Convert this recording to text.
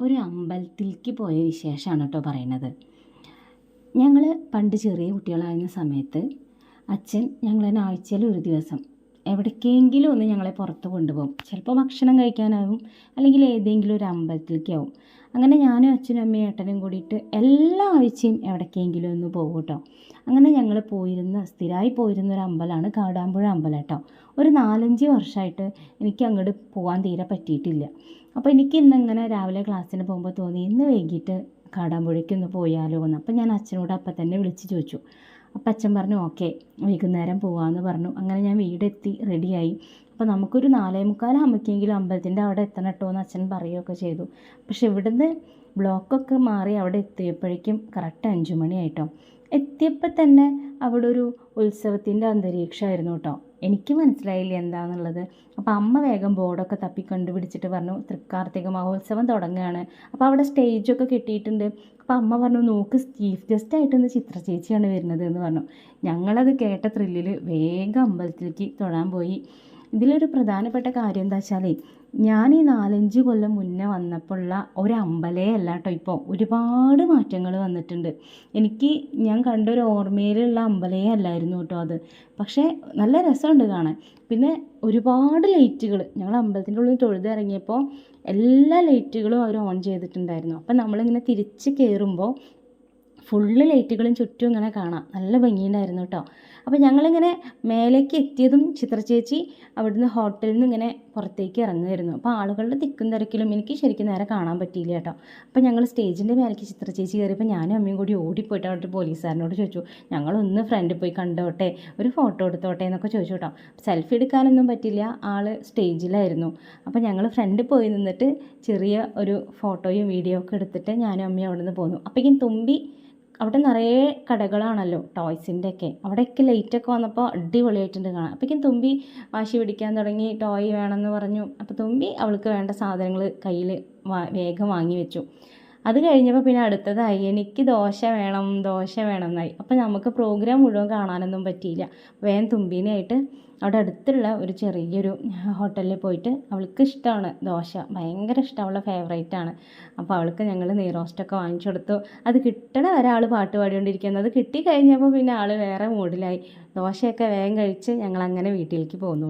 ഒരു അമ്പലത്തിലേക്ക് പോയ വിശേഷമാണ് കേട്ടോ പറയണത് ഞങ്ങൾ പണ്ട് ചെറിയ കുട്ടികളായിരുന്ന സമയത്ത് അച്ഛൻ ഞങ്ങളെ ആഴ്ചയിൽ ഒരു ദിവസം എവിടേക്കെങ്കിലും ഒന്ന് ഞങ്ങളെ പുറത്ത് കൊണ്ടുപോകും. ചിലപ്പോൾ ഭക്ഷണം കഴിക്കാനാവും അല്ലെങ്കിൽ ഏതെങ്കിലും ഒരു അമ്പലത്തിലേക്കാവും അങ്ങനെ ഞാനും അച്ഛനും അമ്മയും ഏട്ടനും കൂടിയിട്ട് എല്ലാ ആഴ്ചയും എവിടേക്കെങ്കിലും ഒന്ന് പോകും കേട്ടോ. അങ്ങനെ ഞങ്ങൾ പോയിരുന്ന സ്ഥിരമായി പോയിരുന്ന ഒരു അമ്പലമാണ് കാടാമ്പുഴ അമ്പലം കേട്ടോ. ഒരു നാലഞ്ച് വർഷമായിട്ട് എനിക്ക് അങ്ങോട്ട് പോകാൻ തീരെ പറ്റിയിട്ടില്ല. അപ്പോൾ എനിക്ക് ഇന്നിങ്ങനെ രാവിലെ ക്ലാസ്സിന് പോകുമ്പോൾ തോന്നി ഇന്ന് വൈകിട്ട് കാടാമ്പുഴയ്ക്ക് ഒന്ന് പോയാലോ എന്ന് അപ്പോൾ ഞാൻ അച്ഛനോട് അപ്പം തന്നെ വിളിച്ച് ചോദിച്ചു. അപ്പം അച്ഛൻ പറഞ്ഞു ഓക്കെ വൈകുന്നേരം പോവാമെന്ന് പറഞ്ഞു. അങ്ങനെ ഞാൻ വീടെത്തി റെഡിയായി. അപ്പോൾ നമുക്കൊരു നാലേ മുക്കാലാകുമ്പോഴേക്കെങ്കിലും അമ്പലത്തിന്റെ അവിടെ എത്തണം കേട്ടോ എന്ന് അച്ഛൻ പറയുകയൊക്കെ ചെയ്തു. പക്ഷെ ഇവിടുന്ന് ബ്ലോക്കൊക്കെ മാറി അവിടെ എത്തിയപ്പോഴേക്കും കറക്റ്റ് അഞ്ചു മണിയായിട്ടോ എത്തിയപ്പോൾ തന്നെ അവിടെ ഒരു ഉത്സവത്തിന്റെ അന്തരീക്ഷമായിരുന്നു കേട്ടോ. എനിക്ക് മനസ്സിലായില്ല എന്താണെന്നുള്ളത് അപ്പോൾ അമ്മ വേഗം ബോർഡൊക്കെ തപ്പി കണ്ടുപിടിച്ചിട്ട് പറഞ്ഞു തൃക്കാർത്തിക മഹോത്സവം തുടങ്ങുകയാണ് അപ്പോൾ അവിടെ സ്റ്റേജൊക്കെ കിട്ടിയിട്ടുണ്ട്. അപ്പോൾ അമ്മ പറഞ്ഞു നോക്ക് ചീഫ് ഗസ്റ്റ് ആയിട്ടൊന്ന് ചിത്ര ചേച്ചിയാണ് വരുന്നത് എന്ന് പറഞ്ഞു. ഞങ്ങളത് കേട്ട ത്രില്ലിൽ വേഗം അമ്പലത്തിലേക്ക് തൊഴാൻ പോയി. ഇതിലൊരു പ്രധാനപ്പെട്ട കാര്യം എന്താ വെച്ചാൽ ഞാൻ ഈ നാലഞ്ച് കൊല്ലം മുന്നേ വന്നപ്പോഴുള്ള ഒരു അമ്പലേ അല്ല കേട്ടോ ഇപ്പോൾ ഒരുപാട് മാറ്റങ്ങൾ വന്നിട്ടുണ്ട്. എനിക്ക് ഞാൻ കണ്ടൊരു ഓർമ്മയിലുള്ള അമ്പലേ അല്ലായിരുന്നു കേട്ടോ അത്. പക്ഷേ നല്ല രസമുണ്ട് കാണാൻ. പിന്നെ ഒരുപാട് ലൈറ്റുകൾ ഞങ്ങൾ അമ്പലത്തിന്റെ ഉള്ളിൽ തൊഴുതിറങ്ങിയപ്പോൾ എല്ലാ ലൈറ്റുകളും അവർ ഓൺ ചെയ്തിട്ടുണ്ടായിരുന്നു. അപ്പം നമ്മളിങ്ങനെ തിരിച്ച് കയറുമ്പോൾ ഫുള്ള് ലൈറ്റുകളും ചുറ്റും ഇങ്ങനെ കാണാം. നല്ല ഭംഗിയുണ്ടായിരുന്നു കേട്ടോ അപ്പോൾ ഞങ്ങളിങ്ങനെ മേലേക്ക് എത്തിയതും ചിത്ര ചേച്ചി അവിടുന്ന് ഹോട്ടലിൽ നിന്ന് ഇങ്ങനെ പുറത്തേക്ക് ഇറങ്ങുമായിരുന്നു അപ്പോൾ ആളുകളുടെ തിക്കും തിരക്കിലും എനിക്ക് ശരിക്കും നേരെ കാണാൻ പറ്റിയില്ല കേട്ടോ അപ്പോൾ ഞങ്ങൾ സ്റ്റേജിന്റെ മേലേക്ക് ചിത്ര ചേച്ചി കയറിയപ്പോൾ ഞാനും അമ്മയും കൂടി ഓടിപ്പോയിട്ട് അവിടെ പോലീസുകാരനോട് ചോദിച്ചു ഞങ്ങളൊന്ന് ഫ്രണ്ടിൽ പോയി കണ്ടോട്ടെ? ഒരു ഫോട്ടോ എടുത്തോട്ടെ? എന്നൊക്കെ ചോദിച്ചു കേട്ടോ സെൽഫി എടുക്കാനൊന്നും പറ്റില്ല ആൾ സ്റ്റേജിലായിരുന്നു. അപ്പോൾ ഞങ്ങൾ ഫ്രണ്ടിൽ പോയി നിന്നിട്ട് ചെറിയ ഒരു ഫോട്ടോയും വീഡിയോ ഒക്കെ എടുത്തിട്ട് ഞാനും അമ്മയും അവിടെ നിന്ന് പോന്നു. അപ്പോഴേക്കും തുമ്പി അവിടെ നിറയെ കടകളാണല്ലോ ടോയ്സിന്റെ ഒക്കെ അവിടെയൊക്കെ ലൈറ്റൊക്കെ വന്നപ്പോൾ അടിപൊളിയായിട്ടുണ്ട് കാണാം അപ്പോഴേക്കും തുമ്പി വാശി പിടിക്കാൻ തുടങ്ങി ടോയ് വേണമെന്ന് പറഞ്ഞു. അപ്പോൾ തുമ്പി അവൾക്ക് വേണ്ട സാധനങ്ങൾ കയ്യിൽ വേഗം വാങ്ങി വെച്ചു. അത് കഴിഞ്ഞപ്പോൾ പിന്നെ അടുത്തതായി എനിക്ക് ദോശ വേണം ദോശ വേണം എന്നായി അപ്പോൾ നമുക്ക് പ്രോഗ്രാം മുഴുവൻ കാണാനൊന്നും പറ്റിയില്ല. വേഗം തുമ്പീനായിട്ട് അവിടെ അടുത്തുള്ള ഒരു ചെറിയൊരു ഹോട്ടലിൽ പോയിട്ട് അവൾക്ക് ഇഷ്ടമാണ് ദോശ. ഭയങ്കര ഇഷ്ടം അവളുടെ ഫേവറേറ്റ് ആണ്. അപ്പോൾ അവൾക്ക് ഞങ്ങൾ നെയ്റോസ്റ്റൊക്കെ വാങ്ങിച്ചു കൊടുത്തു. അത് കിട്ടണ വരെ ആൾ പാട്ട് പാടിക്കൊണ്ടിരിക്കുന്നത് അത് കിട്ടിക്കഴിഞ്ഞപ്പോൾ പിന്നെ ആൾ വേറെ മൂഡിലായി ദോശയൊക്കെ വേഗം കഴിച്ച് ഞങ്ങൾ അങ്ങനെ വീട്ടിലേക്ക് പോന്നു.